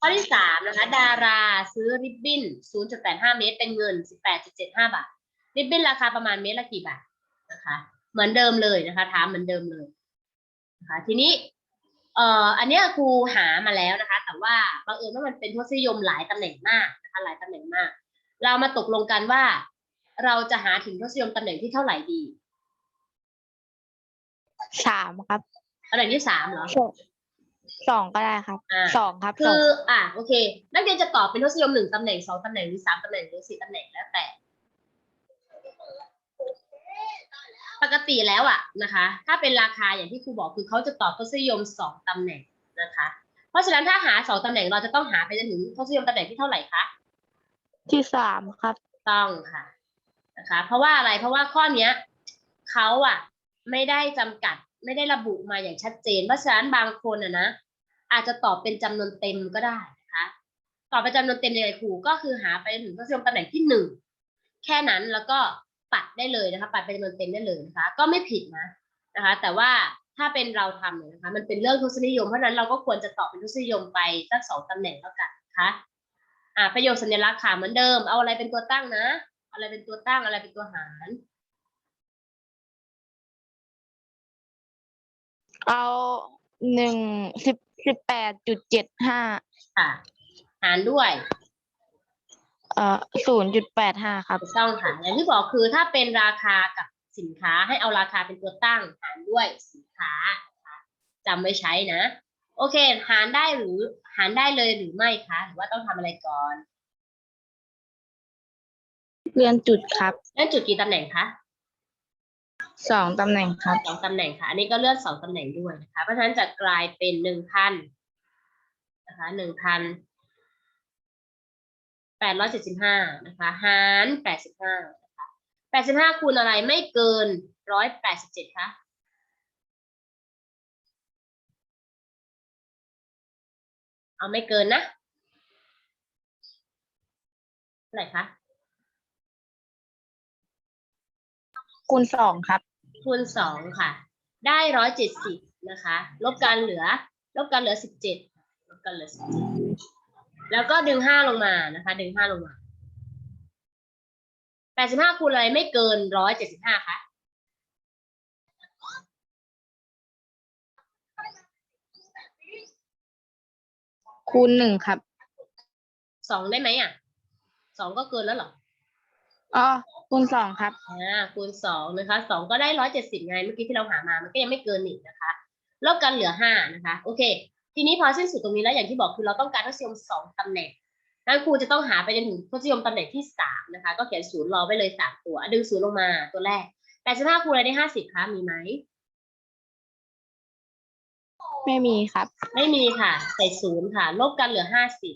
ข้อที่สามนะคะ ดาราซื้อริบบิ้น 0.85 เมตร เป็นเงิน 18.75 บาท ริบบิ้นราคาประมาณเมตรละกี่บาทนะคะ เหมือนเดิมเลยนะคะ ถามเหมือนเดิมเลยนะคะ ทีนี้ เอ่อ อันเนี้ยครูหามาแล้วนะคะ แต่ว่าบังเอิญว่ามันเป็นทศนิยมหลายตำแหน่งมากนะคะ หลายตำแหน่งมาก เรามาตกลงกันว่า เราจะหาถึงทศนิยมตำแหน่งที่เท่าไหร่ดี สามครับตำแหน่งที่สามเหรอ สองสองก็ได้ครับอ่า สองครับคืสองออะโอเค นักเรียนจะตอบเป็นทศนิยมหนึ่งตำแหน่งสองตำแหน่งหรือสามตำแหน่งหรือสี่ตำแหน่งแล้วแต่ ปกติแล้วอะนะคะ ถ้าเป็นราคาอย่างที่ครูบอกคือเขาจะตอบทศนิยมสองตำแหน่งนะคะ เพราะฉะนั้นถ้าหาสองตำแหน่งเราจะต้องหาไปจนถึงทศนิยมตำแหน่งที่เท่าไหร่คะ ที่สามครับ ต้องค่ะนะคะ เพราะว่าอะไรเพราะว่าข้อเนี้ยเขาอะไม่ได้จำกัด ไม่ได้ระบุมาอย่างชัดเจน เพราะฉะนั้นบางคนอะนะอาจจะตอบเป็นจำนวนเต็มก็ได้นะคะตอบเป็นจำนวนเต็มยังไงครูก็คือหาไปถึงทศนิยมตำแหน่งที่หนึ่งแค่นั้นแล้วก็ปัดได้เลยนะคะปัดเป็นจำนวนเต็มได้เลยนะคะ ก็ไม่ผิดนะนะคะ แต่ว่าถ้าเป็นเราทำเนี่ยนะคะ มันเป็นเรื่องทศนิยมเพราะฉะนั้นเราก็ควรจะตอบเป็นทศนิยมไปสักสองตำแหน่งแล้วกันนะคะอ่าประโยคสัญลักษณ์ค่ะเหมือนเดิม เอาอะไรเป็นตัวตั้งนะอะไรเป็นตัวตั้งอะไรเป็นตัวหาร เอาหนึ่งสิบสิบแปดจุดเจ็ดห้าค่ะ หารด้วยเอ่อศูนย์จุดแปดห้าครับถูกต้องค่ะอย่างที่บอกคือถ้าเป็นราคากับสินค้าให้เอาราคาเป็นตัวตั้ง หารด้วยสินค้านะคะจำไว้ใช้นะ โอเค หารได้หรือหารได้เลยหรือไม่คะหรือว่าต้องทำอะไรก่อนเรียนจุดครับเลื่อนจุดกี่ตำแหน่งคะ สองตำแหน่งครับ สองตำแหน่งค่ะ อันนี้ก็เลือนสองตำแหน่งด้วยนะคะ เพราะฉะนั้นจะกลายเป็นหนึ่งพันนะคะหนึ่งพันแปดร้อยเจ็ดสิบห้านะคะหารแปดสิบห้านะคะแปดสิบห้าคูณอะไรไม่เกินร้อยแปดสิบเจ็ดคะเอาไม่เกินนะเท่าไหร่คะ คูณสองครับคูณสองค่ะ ได้ร้อยเจ็ดสิบนะคะ ลบกันเหลือ ลบกันเหลือสิบเจ็ดลบกันเหลือสิบเจ็ดแล้วก็ดึงห้าลงมานะคะ ดึงห้าลงมาแปดสิบห้าคูณอะไรไม่เกินร้อยเจ็ดสิบห้าคะคูณหนึ่งครับ สองได้ไหมอะ สองก็เกินแล้วเหรอ อ๋อคูณสองครับอ่าคูณสองนะคะสองก็ได้ร้อยเจ็ดสิบไงเมื่อกี้ที่เราหามามันก็ยังไม่เกินนี่นะคะลบกันเหลือห้านะคะ โอเค ทีนี้พอสิ้นสุดตรงนี้แล้วอย่างที่บอกคือเราต้องการทศนิยมสองตำแหน่งนั้นครูจะต้องหาไปจนถึงทศนิยมตำแหน่งที่สามนะคะ ก็เขียนศูนย์รอไว้เลยสามตัวดึงศูนย์ลงมาตัวแรกแปดสิบห้าคูณอะไรได้ห้าสิบคะมีไหมไม่มีครับ ไม่มีค่ะ ใส่ศูนย์ค่ะ ลบกันเหลือห้าสิบ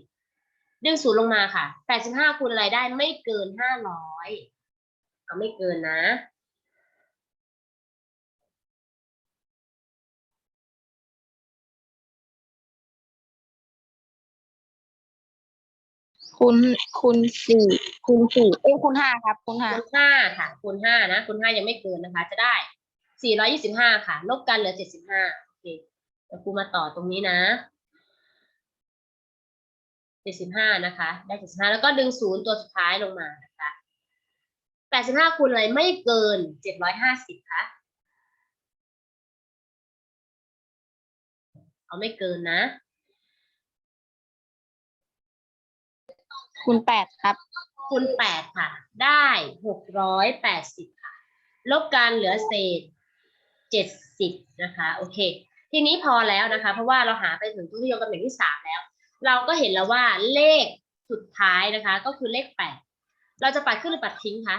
ดึงศูนย์ลงมาค่ะแปดสิบห้าคูณอะไรได้ไม่เกินห้าร้อยเอาไม่เกินนะคูณคูณสี่คูณสี่เอ้ยคูณห้าครับคูณห้าคูณห้าค่ะคูณห้านะคูณห้ายังไม่เกินนะคะ จะได้สี่ร้อยี่สิบห้าค่ะ ลบกันเหลือเจ็ดสิบห้าโอเคเดี๋ยวครูมาต่อตรงนี้นะ เจ็ดสิบห้านะคะ ได้เจ็ดสิบห้าแล้วก็ดึงศูนย์ตัวสุดท้ายลงมานะคะแปดสิบห้าคูณอะไรไม่เกินเจ็ดร้อยห้าสิบคะเอาไม่เกินนะ คูณแปดครับ คูณแปดค่ะ ได้หกร้อยแปดสิบค่ะ ลบกันเหลือเศษเจ็ดสิบนะคะ โอเค ทีนี้พอแล้วนะคะ เพราะว่าเราหาไปถึงทุกนิยมตำแหน่งที่สามแล้ว เราก็เห็นแล้วว่าเลขสุดท้ายนะคะ ก็คือเลขแปดเราจะปัดขึ้นหรือปัดทิ้งคะ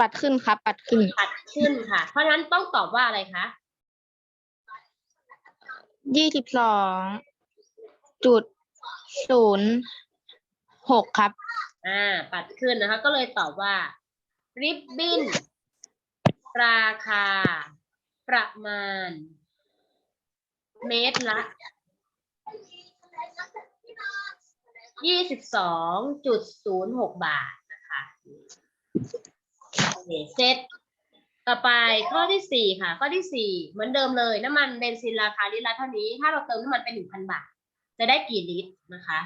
ปัดขึ้นครับ ปัดขึ้น ปัดขึ้นค่ะ เพราะฉะนั้นต้องตอบว่าอะไรคะยี่สิบสองจุดศูนย์หกครับ อ่า ปัดขึ้นนะคะ ก็เลยตอบว่า ริบบิ้น ราคา ประมาณ เมตรละยี่สิบสองจุดศูนย์หกบาทนะคะเสร็จ ต่อไปข้อที่สี่ค่ะ ข้อที่สี่เหมือนเดิมเลย น้ำมันเบนซินราคาลิตรละเท่านี้ ถ้าเราเติมน้ำมันไปหนึ่งพันบาท จะได้กี่ลิตรนะคะ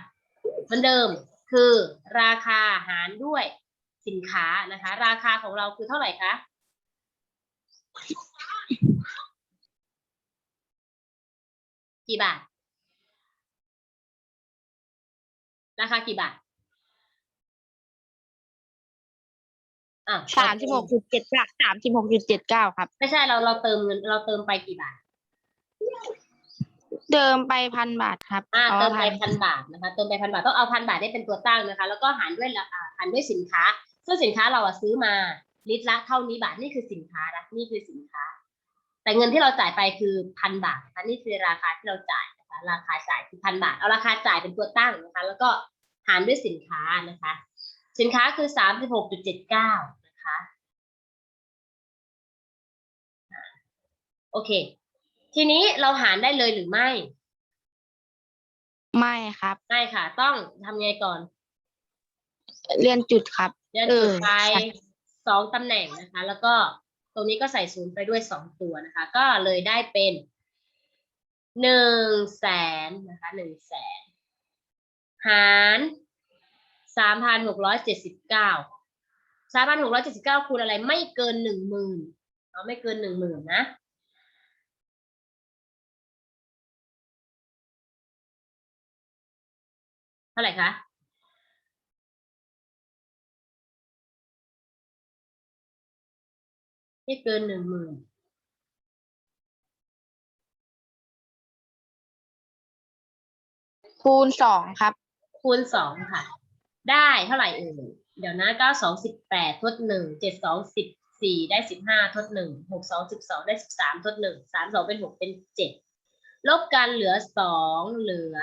เหมือนเดิมคือราคาหารด้วยสินค้านะคะ ราคาของเราคือเท่าไหร่คะ กี่บาท ราคากี่บาทอะสามสิบหกจุดเจ็ดเก้าสามสิบหกจุดเจ็ดเก้าครับ ไม่ใช่เราเราเติมเงินเราเติมไปกี่บาทเดิมไปพันบาทครับอ่าอ๋อเติมไปพันพันบาทนะคะ เติมไปพันบาทต้องเอาพันบาทได้เป็นตัวตั้งนะคะ แล้วก็หารด้วยราคาหารด้วยสินค้าซึ่งสินค้าเราอะซื้อมาลิตรละเท่านี้บาทนี่คือสินค้านะนี่คือสินค้า แต่เงินที่เราจ่ายไปคือพันบาทนะคะนี่คือราคาที่เราจ่ายนะคะราคาจ่ายคือพันบาท เอาราคาจ่ายเป็นตัวตั้งนะคะ แล้วก็หารด้วยสินค้านะคะ สินค้าคือสามสิบหกจุดเจ็ดเก้านะคะอ่าโอเค ทีนี้เราหารได้เลยหรือไม่ ไม่ครับไม่ค่ะ ต้องทำไงก่อนเรียนจุดครับเลื่อนเอจุอดไปใช่สองตำแหน่งนะคะ แล้วก็ ตรงนี้ก็ใส่ศูนย์ไปด้วยสองตัวนะคะ ก็เลยได้เป็นหนึ่งแสนนะคะหนึ่งแสนหารสามพันหกร้อยเจ็ดสิบเก้าสามพันหกร้อยเจ็ดสิบเก้าคูณอะไรไม่เกินหนึ่งหมื่นเอาไม่เกินหนึ่งหมื่นนะเท่าไหร่คะ ไม่เกินหนึ่งหมื่นคูณสองครับ คูณสองค่ะ ได้เท่าไหร่เอ่ยเดี๋ยวนะเก้าสองสิบแปดทดหนึ่งเจ็ดสองสิบสี่ได้สิบห้าทดหนึ่งหกสองสิบสองได้สิบสามทดหนึ่งสามสองเป็นหกเป็นเจ็ดลบกันเหลือสองเหลือ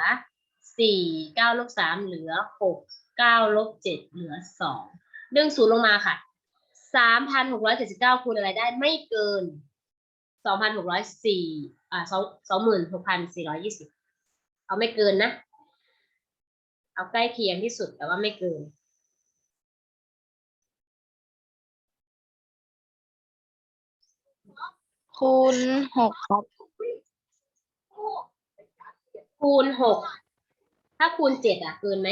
สี่เก้าลบสามเหลือหกเก้าลบเจ็ดเหลือสองดึงศูนย์ลงมาค่ะ สามพันหกร้อยเจ็ดสิบเก้าคูณอะไรได้ไม่เกินสองพันหกร้อยสี่อ่าสองสองหมื่นหกพันสี่ร้อยยี่สิบเอาไม่เกินนะ เอาใกล้เคียงที่สุดแต่ว่าไม่เกินคูณหกครับ คูณหกถ้าคูณเจ็ดอะ เกินไหม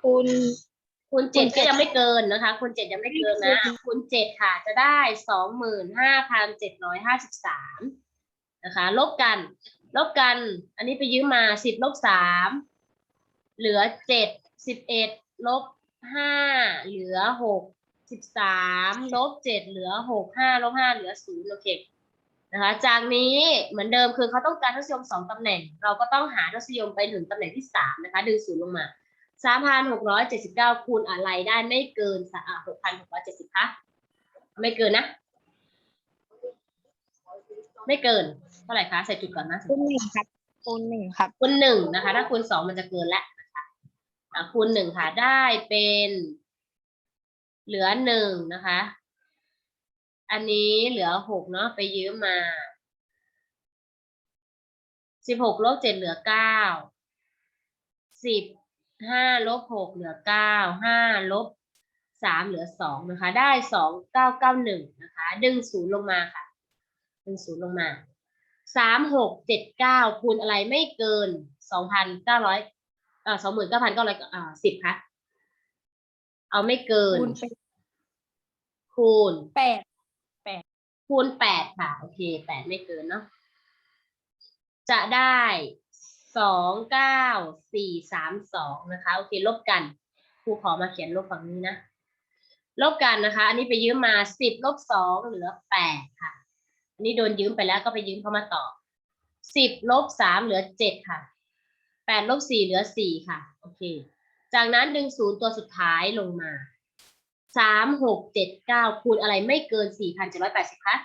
คูณ คูณเจ็ดคูณเจ็ก็ดยังไม่เกินนะคะคูณเจ็ดยังไม่เกินนะคูณเจ็ดค่ะจะได้สองหมื่นห้าพันเจ็ดร้อยห้าสิบสามนะคะ ลบกัน ลบกัน อันนี้ไปยืมมาสิบลบสามเหลือเจ็ดสิบเอ็ดลบห้าเหลือหกสิบสามลบเจ็ดเหลือหกห้าลบห้าเหลือศูนย์โอเคนะคะจากนี้เหมือนเดิมคือเขาต้องการทศนิยมสองตำแหน่ง เราก็ต้องหาทศนิยมไปถึงตำแหน่งที่สามนะคะ ดึงศูนย์ลงมา สามพันหกร้อยเจ็ดสิบเก้าคูณอะไรได้ไม่เกินสอะหกพันหกร้อยเจ็ดสิบคะไม่เกินนะ ไม่เกิน เท่าไหร่คะ ใส่จุดก่อนนะคูณหนึ่งครับคูณหนึ่งครับคูณหนึ่งนะคะ ถ้าคูณสองมันจะเกินแล้วนะคะอะคูณหนึ่งค่ะ ได้เป็น เหลือหนึ่งนะคะ อันนี้เหลือหกเนาะไปยืมมาสิบหกลบเจ็ดเหลือเก้าสิบ ห้าลบหกเหลือเก้าห้าลบสามเหลือสองนะคะ ได้สองเก้าเก้าหนึ่งนะคะ ดึงศูนย์ลงมาค่ะ ดึงศูนย์ลงมาสามหกเจ็ดเก้าคูณอะไรไม่เกินสองพันเก้าร้อยเอ่อสองหมื่นเก้าพันเก้าร้อยอ่าสิบคะเอาไม่เกิน คูณไปคูณแปดคูณแปดค่ะ โอเคแปดไม่เกินเนาะจะได้ สองเก้าสี่สามสองนะคะโอเคลบกันครูขอมาเขียนลบฝั่งนี้นะ ลบกันนะคะ อันนี้ไปยืมมาสิบลบสองเหลือแปดค่ะ อันนี้โดนยืมไปแล้วก็ไปยืมเขามาต่อสิบลบสามเหลือเจ็ดค่ะแปดลบสี่เหลือสี่ค่ะโอเค จากนั้นดึงศูนย์ตัวสุดท้ายลงมาสามหกเจ็ดเก้าคูณอะไรไม่เกินสี่พันเจ็ดร้อยแปดสิบคะ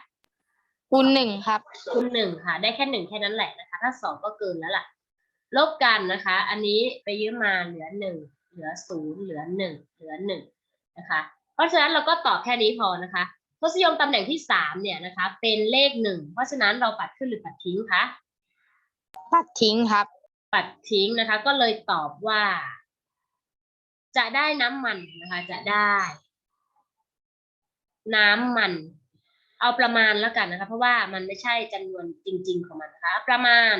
คูณหนึ่งครับ คูณหนึ่งค่ะ ได้แค่หนึ่งแค่นั้นแหละนะคะ ถ้าสองก็เกินแล้วล่ะ ลบกันนะคะ อันนี้ไปยืมมาเหลือหนึ่งเหลือศูนย์เหลือหนึ่งเหลือหนึ่งนะคะ เพราะฉะนั้นเราก็ตอบแค่นี้พอนะคะทศนิยมตำแหน่งที่สามเนี่ยนะคะ เป็นเลขหนึ่งเพราะฉะนั้นเราปัดขึ้นหรือปัดทิ้งคะปัดทิ้งครับ ปัดทิ้งนะคะ ก็เลยตอบว่า จะได้น้ำมันนะคะ จะได้ น้ำมัน เอาประมาณแล้วกันนะคะ เพราะว่ามันไม่ใช่จำนวนจริง ๆ ของมันนะคะ ประมาณ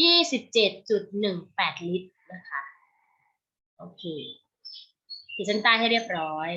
ยี่สิบเจ็ดจุดหนึ่งแปดลิตรนะคะ โอเคขีดเส้นใต้ให้เรียบร้อย